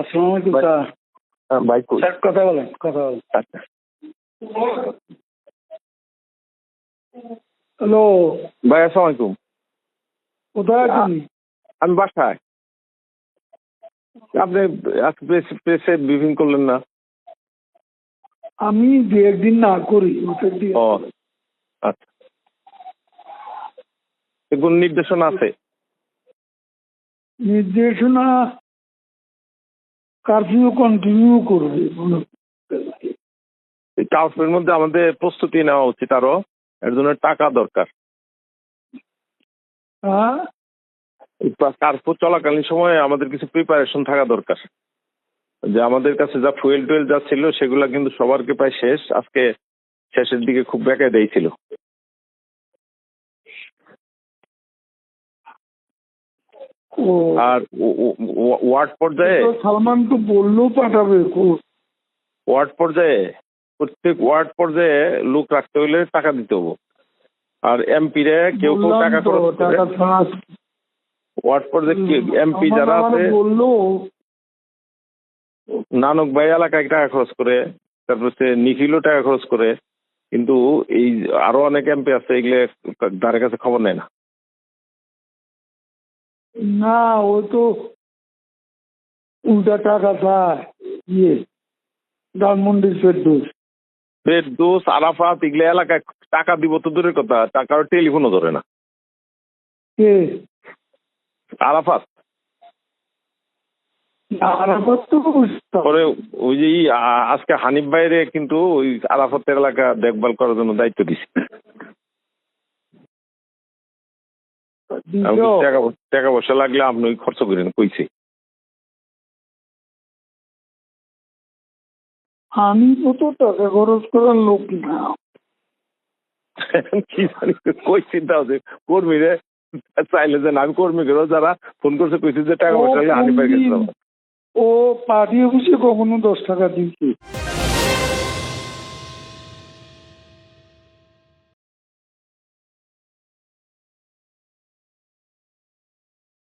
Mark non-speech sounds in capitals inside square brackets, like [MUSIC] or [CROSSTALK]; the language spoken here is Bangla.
আলাইকুম স্যার। হ্যাঁ, ভাই স্যার কথা বলেন কথা বলেন। আচ্ছা। হ্যালো। ভাই আসসালামু আলাইকুম। কোথায় আছেন? আমি বাসায়। আপনি প্রেসে করলেন না? আমি দু একদিন না করি ও আচ্ছা। কোন নির্দেশনা আছে? নির্দেশনা কারফিউ কন্টিনিউ করবে। এই কার্ফের মধ্যে আমাদের প্রস্তুতি নেওয়া উচিত আরও। এর জন্য টাকা দরকার। হ্যাঁ? এই কার্ফু চলাকালীন সময়ে আমাদের কিছু প্রিপারেশন থাকা দরকার। যে আমাদের কাছে যা ফুয়েল টুয়েল যা ছিল সেগুলা কিন্তু সবারকে প্রায় শেষ। আজকে শেষের দিকে খুব বেঁকে দিয়েছিল। ও আর ওয়ার্ড পর্যায়ে? সালমান তো বললেও পাঠাবে ওয়ার্ড পর্যায়ে? প্রত্যেক ওয়ার্ড পর্যায়ে লোক রাখতে হলে টাকা দিতে হব। আর এমপি রে কেউ কেউ টাকা খরচ করে ওয়ার্ড পর্যায়ে এমপি যারা আছে বলল। নানক ভাই এলাকায় টাকা খরচ করে তারপর নিখিলও টাকা খরচ করে কিন্তু এই আরও অনেক এমপি আছে এগুলো ধারে কাছে খবর নেয় না। না ও তো উল্টা টাকা চায় ইয়ে ধানমন্ডির ফেরদৌস ফের দোষ আরাফাত এগুলো এলাকায় টাকা দিব তো দূরের কথা টাকার টেলিফোনও ধরে না। কে? আরাফাত। আরাফাত তো পরে ওই যে আজকে হানিফ বাইরে কিন্তু ওই আরাফাতের এলাকা দেখভাল করার জন্য দায়িত্ব দিছে। টাকা টাকা পয়সা লাগলে আপনি খরচ করেন কইছে। আমি তো টাকা খরচ করার লোক না। [LAUGHS] কি জানি কই চিন্তা হচ্ছে কর্মী রে? চাইলে যে আমি কর্মী করে যারা ফোন করছে কইছে যে টাকা পয়সা লাগলে বাইরে গেছিলাম ও পার্টি অফিসে কখনো দশ টাকা দিচ্ছে